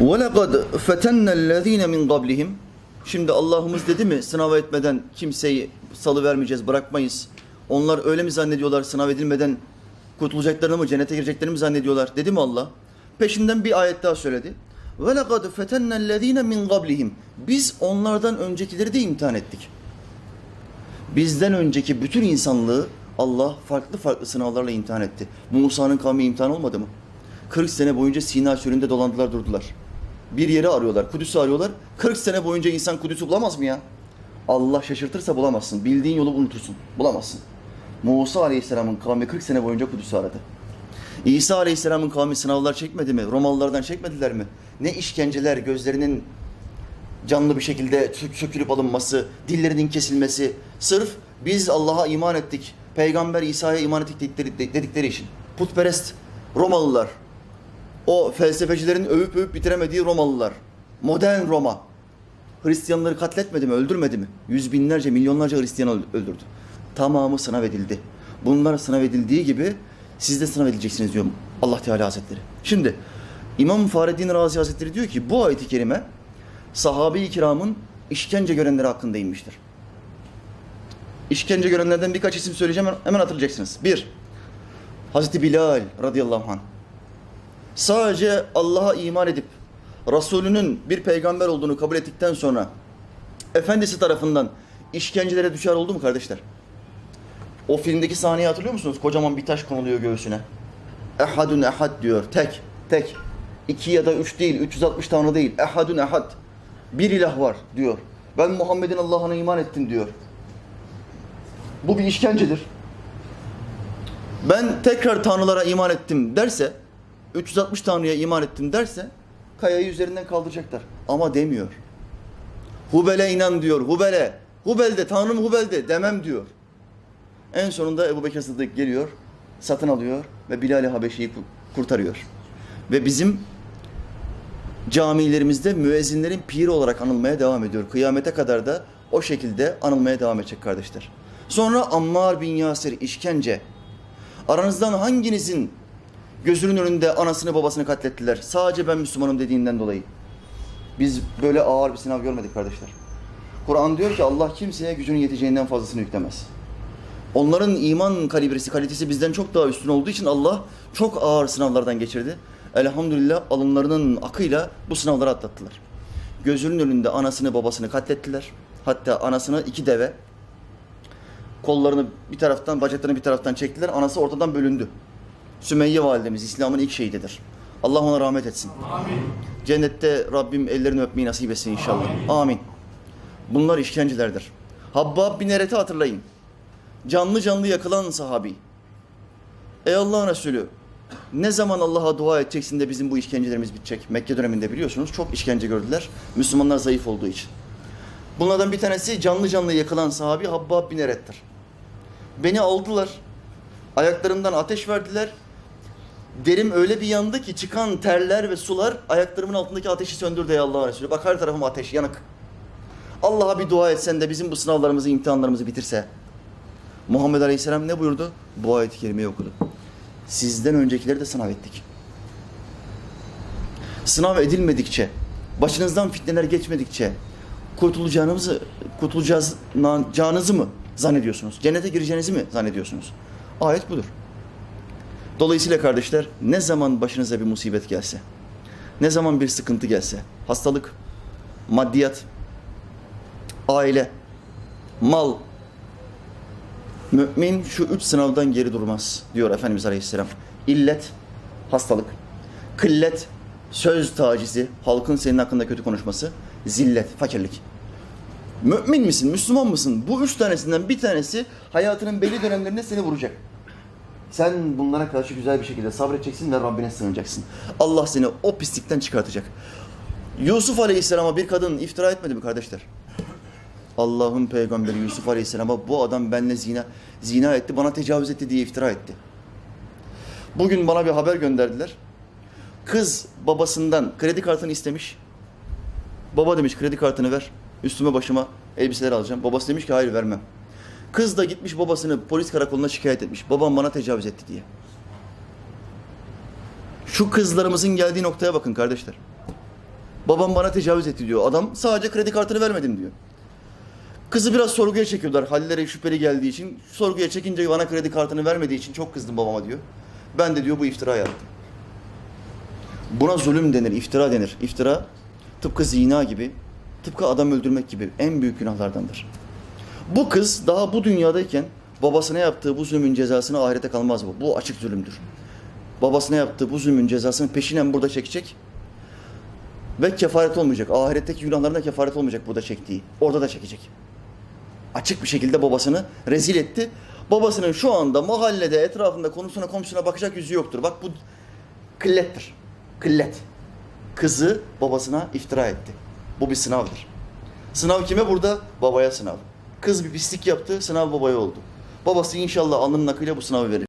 وَلَقَدْ فَتَنَّ الَّذ۪ينَ مِنْ قَبْلِهِمْ Şimdi Allah'ımız dedi mi sınav etmeden kimseyi salı vermeyeceğiz, bırakmayız. Onlar öyle mi zannediyorlar sınav edilmeden kurtulacaklarını mı, cennete gireceklerini mi zannediyorlar? Dedi mi Allah? Peşinden bir ayet daha söyledi. وَلَقَدْ فَتَنَّ الَّذ۪ينَ مِنْ قَبْلِهِمْ Biz onlardan öncekileri de imtihan ettik. Bizden önceki bütün insanlığı Allah farklı farklı sınavlarla imtihan etti. Musa'nın kavmi imtihan olmadı mı? 40 sene boyunca Sina çölünde dolandılar durdular. Bir yeri arıyorlar, Kudüs'ü arıyorlar. 40 sene boyunca insan Kudüs'ü bulamaz mı ya? Allah şaşırtırsa bulamazsın. Bildiğin yolu unutursun. Bulamazsın. Musa Aleyhisselam'ın kavmi 40 sene boyunca Kudüs'ü aradı. İsa Aleyhisselam'ın kavmi sınavlar çekmedi mi? Romalılardan çekmediler mi? Ne işkenceler, gözlerinin canlı bir şekilde sök- sökülüp alınması, dillerinin kesilmesi, sırf biz Allah'a iman ettik, Peygamber İsa'ya iman ettik dedikleri, dedikleri için. Putperest Romalılar, o felsefecilerin övüp övüp bitiremediği Romalılar, modern Roma, Hristiyanları katletmedi mi, öldürmedi mi? Yüz binlerce, milyonlarca Hristiyan öl- öldürdü. Tamamı sınav edildi. Bunlar sınav edildiği gibi siz de sınav edileceksiniz diyor Allah Teala Hazretleri. Şimdi İmam Fahreddin Razi Hazretleri diyor ki bu ayeti kerime sahabe-i kiramın işkence görenleri hakkında inmiştir. İşkence görenlerden birkaç isim söyleyeceğim hemen hatırlayacaksınız. Bir, Hazreti Bilal radıyallahu anh. Sadece Allah'a iman edip Resulünün bir peygamber olduğunu kabul ettikten sonra efendisi tarafından işkencelere düşer oldu mu kardeşler? O filmdeki sahneyi hatırlıyor musunuz? Kocaman bir taş konuluyor göğsüne. Ehadun ehad diyor. Tek, tek. İki ya da üç değil, 360 tane değil. Ehadun ehad. Bir ilah var diyor. Ben Muhammed'in Allah'ına iman ettim diyor. Bu bir işkencedir. Ben tekrar tanrılara iman ettim derse, 360 tanrıya iman ettim derse, kayayı üzerinden kaldıracaklar. Ama demiyor. Hubel'e inan diyor. Hubel'e. Hubel'de, Tanrım Hubel'de demem diyor. En sonunda Ebu Bekir Sıddık geliyor, satın alıyor ve Bilal-i Habeşi'yi ku- kurtarıyor. Ve bizim camilerimizde müezzinlerin piri olarak anılmaya devam ediyor. Kıyamete kadar da o şekilde anılmaya devam edecek kardeşler. Sonra Ammar bin Yasir işkence. Aranızdan hanginizin gözünün önünde anasını babasını katlettiler? Sadece ben Müslümanım dediğinden dolayı. Biz böyle ağır bir sınav görmedik kardeşler. Kur'an diyor ki Allah kimseye gücünün yeteceğinden fazlasını yüklemez. Onların iman kalibresi, kalitesi bizden çok daha üstün olduğu için Allah çok ağır sınavlardan geçirdi. Elhamdülillah alınlarının akıyla bu sınavları atlattılar. Gözünün önünde anasını babasını katlettiler. Hatta anasını iki deve kollarını bir taraftan, bacaklarını bir taraftan çektiler. Anası ortadan bölündü. Sümeyye validemiz İslam'ın ilk şehididir. Allah ona rahmet etsin. Amin. Cennette Rabbim ellerini öpmeyi nasip etsin inşallah. Amin. Bunlar işkencelerdir. Habbab bin Eret'i hatırlayın. Canlı canlı yakılan sahabi. Ey Allah'ın Resulü ne zaman Allah'a dua edeceksin de bizim bu işkencelerimiz bitecek? Mekke döneminde biliyorsunuz çok işkence gördüler. Müslümanlar zayıf olduğu için. Bunlardan bir tanesi canlı canlı yakılan sahabi Habbab bin Eret'tir. Beni aldılar. Ayaklarımdan ateş verdiler. Derim öyle bir yandı ki çıkan terler ve sular ayaklarımın altındaki ateşi söndürdü ey Allah'ın Resulü. Bak her tarafım ateş, yanık. Allah'a bir dua etsen de bizim bu sınavlarımızı, imtihanlarımızı bitirse. Muhammed Aleyhisselam ne buyurdu? Bu ayet-i kerimeyi okudu. Sizden öncekileri de sınav ettik. Sınav edilmedikçe, başınızdan fitneler geçmedikçe kurtulacağınızı, kurtulacağınızı mı zannediyorsunuz? Cennete gireceğinizi mi zannediyorsunuz? Ayet budur. Dolayısıyla kardeşler ne zaman başınıza bir musibet gelse, ne zaman bir sıkıntı gelse, hastalık, maddiyat, aile, mal, mümin şu üç sınavdan geri durmaz diyor Efendimiz Aleyhisselam. İllet, hastalık, kıllet, söz tacizi, halkın senin hakkında kötü konuşması, zillet, fakirlik. Mümin misin, Müslüman mısın? Bu üç tanesinden bir tanesi hayatının belli dönemlerinde seni vuracak. Sen bunlara karşı güzel bir şekilde sabredeceksin ve Rabbine sığınacaksın. Allah seni o pislikten çıkartacak. Yusuf Aleyhisselam'a bir kadın iftira etmedi mi kardeşler? Allah'ın peygamberi Yusuf Aleyhisselam'a bu adam benimle zina, zina etti, bana tecavüz etti diye iftira etti. Bugün bana bir haber gönderdiler. Kız babasından kredi kartını istemiş. Baba demiş kredi kartını ver. Üstüme başıma elbiseler alacağım. Babası demiş ki hayır vermem. Kız da gitmiş babasını polis karakoluna şikayet etmiş. Babam bana tecavüz etti diye. Şu kızlarımızın geldiği noktaya bakın kardeşler. Babam bana tecavüz etti diyor. Adam sadece kredi kartını vermedim diyor. Kızı biraz sorguya çekiyorlar. Hallere şüpheli geldiği için. Sorguya çekince bana kredi kartını vermediği için çok kızdım babama diyor. Ben de diyor bu iftira yaptım. Buna zulüm denir, iftira denir. İftira tıpkı zina gibi, tıpkı adam öldürmek gibi en büyük günahlardandır. Bu kız daha bu dünyadayken babasına yaptığı bu zulmün cezasını ahirete kalmaz bu. Bu açık zulümdür. Babasına yaptığı bu zulmün cezasını peşinen burada çekecek. Ve kefaret olmayacak. Ahiretteki günahlarına kefaret olmayacak burada çektiği. Orada da çekecek. Açık bir şekilde babasını rezil etti. Babasının şu anda mahallede, etrafında, konusuna, komşuna bakacak yüzü yoktur. Bak bu kıllettir. Kıllet. Kızı babasına iftira etti. Bu bir sınavdır. Sınav kime burada? Babaya sınav. Kız bir pislik yaptı, sınav babaya oldu. Babası inşallah alnının akıyla bu sınavı verir.